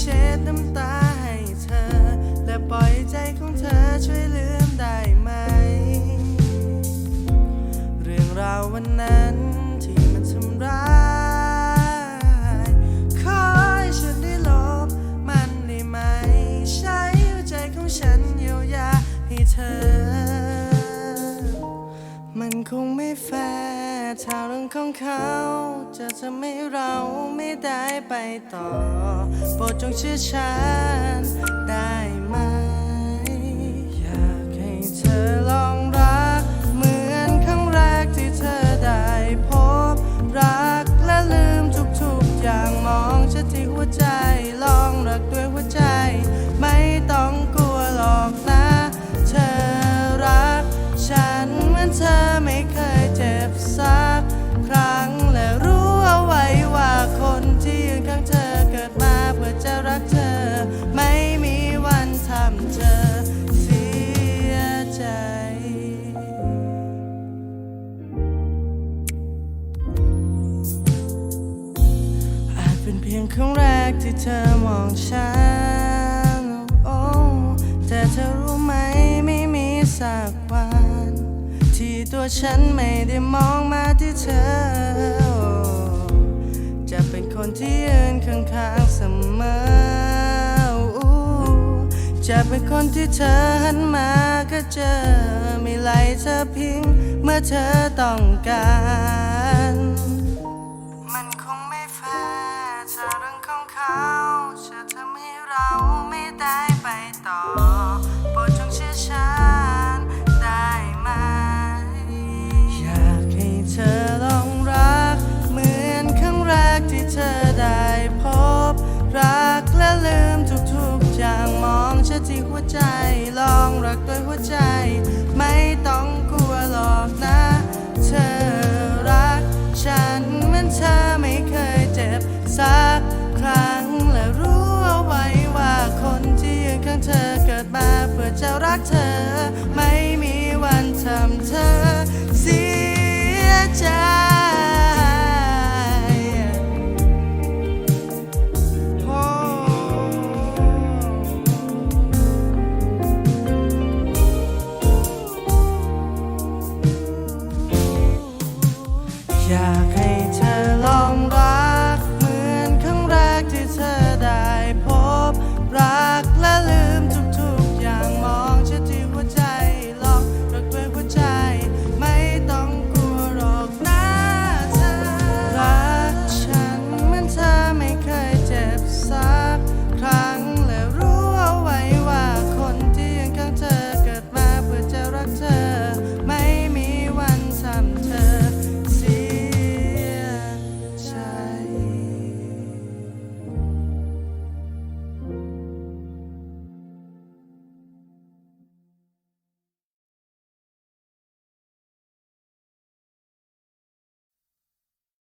เช็ดน้ำตาให้เธอ และปล่อยใจของเธอช่วยลืมได้ไหม เรื่องราววันนั้นที่มันทำร้ายขอให้ฉันได้ลบมันได้ไหม ใช้ใจของฉันเยียวยาให้เธอ มันคงไม่แฟ ถ้าเรื่องของเขาจะทำให้เราไม่ได้ไปต่อ โปรดจงเชื่อฉันได้ ครั้งแรกที่เธอมองฉันโอ้แต่เธอรู้ไหมไม่มีสักวัน ที่ตัวฉันไม่ได้มองมาที่เธอ จะเป็นคนที่ยืนข้างๆเสมอ จะเป็นคนที่เธอหันมาก็เจอไม่ไล่เธอพิงเมื่อเธอต้องการ ที่หัวใจ ลองรักด้วยหัวใจ ไม่ต้องกลัวหรอกนะ เธอรักฉันเหมือนเธอไม่เคยเจ็บสักครั้ง และรู้เอาไว้ว่าคนที่ยืนข้างเธอเกิดมาเพื่อจะรักเธอ